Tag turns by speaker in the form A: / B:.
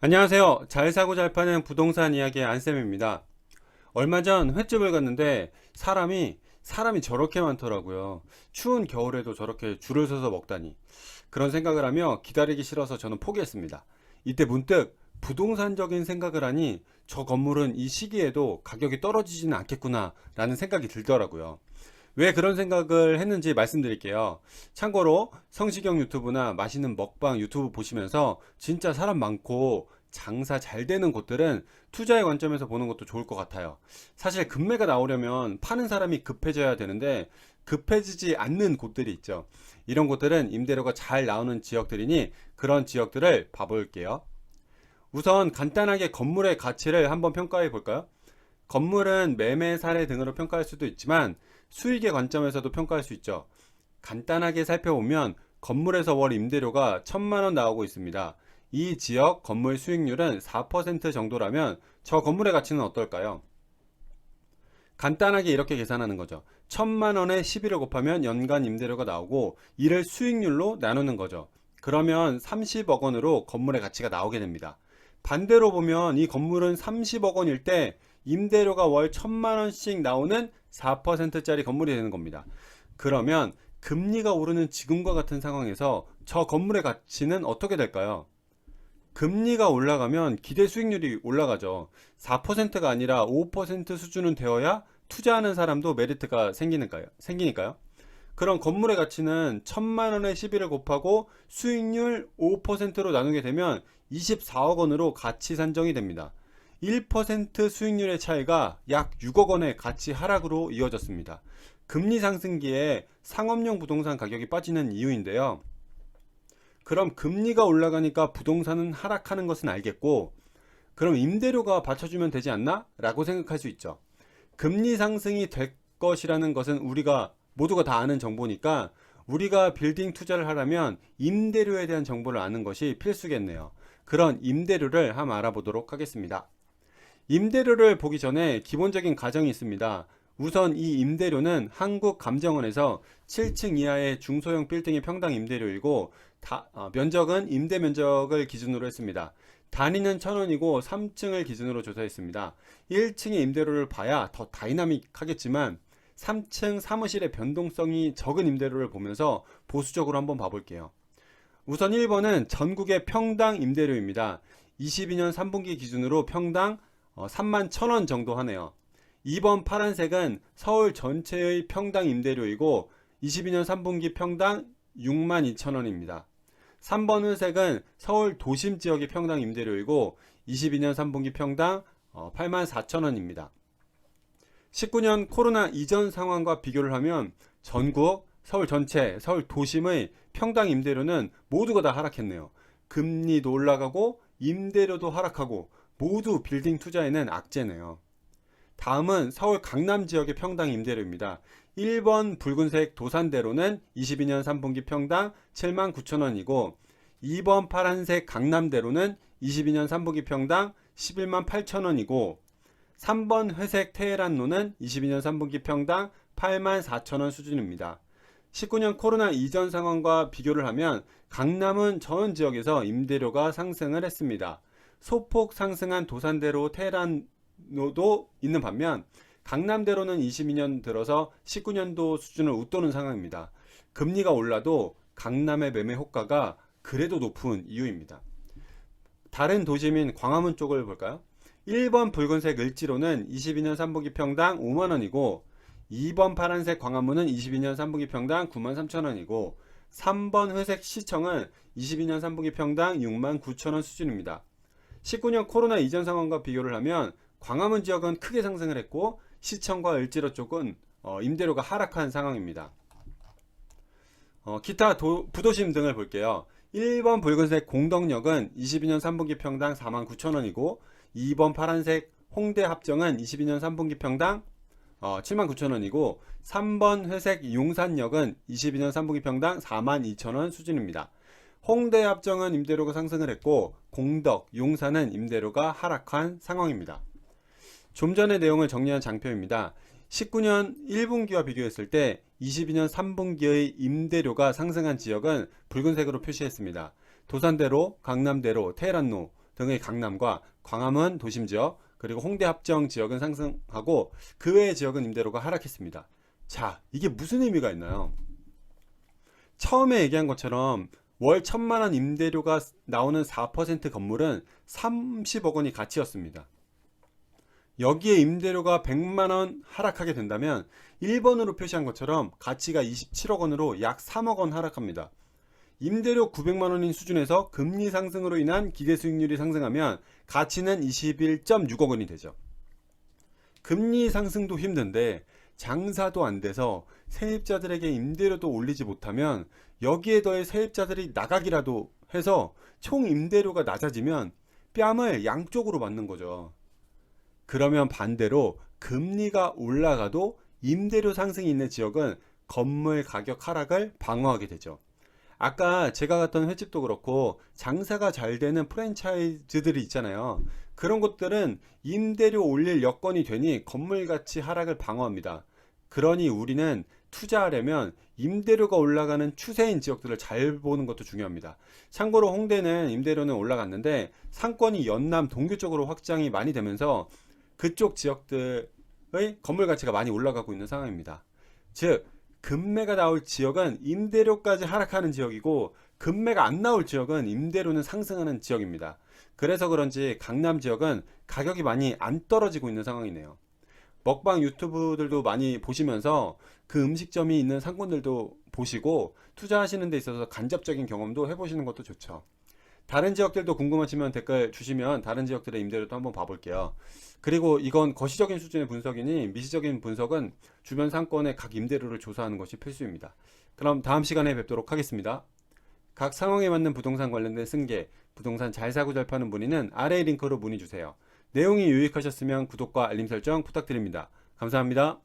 A: 안녕하세요. 잘 사고 잘 파는 부동산 이야기의 안쌤입니다. 얼마 전 횟집을 갔는데 사람이 사람이 저렇게 많더라고요. 추운 겨울에도 저렇게 줄을 서서 먹다니. 그런 생각을 하며 기다리기 싫어서 저는 포기했습니다. 이때 문득 부동산적인 생각을 하니 저 건물은 이 시기에도 가격이 떨어지지는 않겠구나 라는 생각이 들더라고요. 왜 그런 생각을 했는지 말씀드릴게요. 참고로 성시경 유튜브나 맛있는 먹방 유튜브 보시면서 진짜 사람 많고 장사 잘 되는 곳들은 투자의 관점에서 보는 것도 좋을 것 같아요. 사실 급매가 나오려면 파는 사람이 급해져야 되는데 급해지지 않는 곳들이 있죠. 이런 곳들은 임대료가 잘 나오는 지역들이니 그런 지역들을 봐볼게요. 우선 간단하게 건물의 가치를 한번 평가해 볼까요? 건물은 매매 사례 등으로 평가할 수도 있지만 수익의 관점에서도 평가할 수 있죠. 간단하게 살펴보면 건물에서 월 임대료가 천만 원 나오고 있습니다. 이 지역 건물 수익률은 4% 정도라면 저 건물의 가치는 어떨까요? 간단하게 이렇게 계산하는 거죠. 천만 원에 11을 곱하면 연간 임대료가 나오고 이를 수익률로 나누는 거죠. 그러면 30억 원으로 건물의 가치가 나오게 됩니다. 반대로 보면 이 건물은 30억 원일 때 임대료가 월 천만 원씩 나오는 4%짜리 건물이 되는 겁니다. 그러면 금리가 오르는 지금과 같은 상황에서 저 건물의 가치는 어떻게 될까요? 금리가 올라가면 기대 수익률이 올라가죠. 4%가 아니라 5% 수준은 되어야 투자하는 사람도 메리트가 생기니까요. 생기니까요. 그럼 건물의 가치는 천만 원에 11을 곱하고 수익률 5%로 나누게 되면 24억 원으로 가치 산정이 됩니다. 1% 수익률의 차이가 약 6억 원의 가치 하락으로 이어졌습니다. 금리 상승기에 상업용 부동산 가격이 빠지는 이유인데요. 그럼 금리가 올라가니까 부동산은 하락하는 것은 알겠고, 그럼 임대료가 받쳐주면 되지 않나? 라고 생각할 수 있죠. 금리 상승이 될 것이라는 것은 우리가 모두가 다 아는 정보니까 우리가 빌딩 투자를 하려면 임대료에 대한 정보를 아는 것이 필수겠네요. 그런 임대료를 한번 알아보도록 하겠습니다. 임대료를 보기 전에 기본적인 가정이 있습니다. 우선 이 임대료는 한국감정원에서 7층 이하의 중소형 빌딩의 평당 임대료이고 다- 어, 면적은 임대 면적을 기준으로 했습니다. 단위는 1000원이고 3층을 기준으로 조사했습니다. 1층의 임대료를 봐야 더 다이나믹하겠지만 3층 사무실의 변동성이 적은 임대료를 보면서 보수적으로 한번 봐볼게요. 우선 1번은 전국의 평당 임대료입니다. 22년 3분기 기준으로 평당 3만 1000원 정도 하네요. 2번 파란색은 서울 전체의 평당 임대료이고 22년 3분기 평당 6만 2천원입니다. 3번 회색은 서울 도심 지역의 평당 임대료이고 22년 3분기 평당 8만 4천원입니다. 19년 코로나 이전 상황과 비교를 하면 전국, 서울 전체, 서울 도심의 평당 임대료는 모두가 다 하락했네요. 금리도 올라가고 임대료도 하락하고 모두 빌딩 투자에는 악재네요. 다음은 서울 강남 지역의 평당 임대료입니다. 1번 붉은색 도산대로는 22년 3분기 평당 7만 9천 원이고 2번 파란색 강남대로는 22년 3분기 평당 11만 8천 원이고 3번 회색 테헤란로는 22년 3분기 평당 8만 4천 원 수준입니다. 19년 코로나 이전 상황과 비교를 하면 강남은 전 지역에서 임대료가 상승을 했습니다. 소폭 상승한 도산대로 테헤란로도 있는 반면 강남대로는 22년 들어서 19년도 수준을 웃도는 상황입니다. 금리가 올라도 강남의 매매 효과가 그래도 높은 이유입니다. 다른 도심인 광화문 쪽을 볼까요? 1번 붉은색 을지로는 22년 3분기 평당 5만원이고 2번 파란색 광화문은 22년 3분기 평당 9만 3천원이고 3번 회색 시청은 22년 3분기 평당 6만 9천원 수준입니다. 19년 코로나 이전 상황과 비교를 하면 광화문 지역은 크게 상승을 했고 시청과 을지로 쪽은 어, 임대료가 하락한 상황입니다. 어, 기타 도- 부도심 등을 볼게요. 1번 붉은색 공덕역은 22년 3분기 평당 4만 9천원이고 2번 파란색 홍대 합정은 22년 3분기 평당 어, 7만 9천원이고 3번 회색 용산역은 22년 3분기 평당 4만 2천원 수준입니다. 홍대 합정은 임대료가 상승을 했고 공덕, 용산은 임대료가 하락한 상황입니다. 좀 전의 내용을 정리한 장표입니다. 19년 1분기와 비교했을 때 22년 3분기의 임대료가 상승한 지역은 붉은색으로 표시했습니다. 도산대로, 강남대로, 테헤란로 등의 강남과 광화문 도심 지역 그리고 홍대 합정 지역은 상승하고 그 외의 지역은 임대료가 하락했습니다. 자, 이게 무슨 의미가 있나요? 처음에 얘기한 것처럼 월 천만 원 임대료가 나오는 4% 건물은 30억 원이 가치였습니다. 여기에 임대료가 100만 원 하락하게 된다면 1번으로 표시한 것처럼 가치가 27억 원으로 약 3억 원 하락합니다. 임대료 900만 원인 수준에서 금리 상승으로 인한 기대 수익률이 상승하면 가치는 21.6억 원이 되죠. 금리 상승도 힘든데 장사도 안 돼서 세입자들에게 임대료도 올리지 못하면 여기에 더해 세입자들이 나가기라도 해서 총 임대료가 낮아지면 뺨을 양쪽으로 맞는 거죠. 그러면 반대로 금리가 올라가도 임대료 상승이 있는 지역은 건물 가격 하락을 방어하게 되죠. 아까 제가 갔던 횟집도 그렇고 장사가 잘 되는 프랜차이즈들이 있잖아요. 그런 곳들은 임대료 올릴 여건이 되니 건물 가치 하락을 방어합니다. 그러니 우리는 투자하려면 임대료가 올라가는 추세인 지역들을 잘 보는 것도 중요합니다. 참고로 홍대는 임대료는 올라갔는데 상권이 연남 동교 쪽으로 확장이 많이 되면서 그쪽 지역들의 건물 가치가 많이 올라가고 있는 상황입니다. 즉, 금매가 나올 지역은 임대료까지 하락하는 지역이고 금매가 안 나올 지역은 임대료는 상승하는 지역입니다. 그래서 그런지 강남 지역은 가격이 많이 안 떨어지고 있는 상황이네요. 먹방 유튜브들도 많이 보시면서 그 음식점이 있는 상권들도 보시고 투자하시는 데 있어서 간접적인 경험도 해보시는 것도 좋죠. 다른 지역들도 궁금하시면 댓글 주시면 다른 지역들의 임대료도 한번 봐볼게요. 그리고 이건 거시적인 수준의 분석이니 미시적인 분석은 주변 상권의 각 임대료를 조사하는 것이 필수입니다. 그럼 다음 시간에 뵙도록 하겠습니다. 각 상황에 맞는 부동산 관련된 승계, 부동산 잘 사고 잘 파는 문의는 아래 링크로 문의 주세요. 내용이 유익하셨으면 구독과 알림 설정 부탁드립니다. 감사합니다.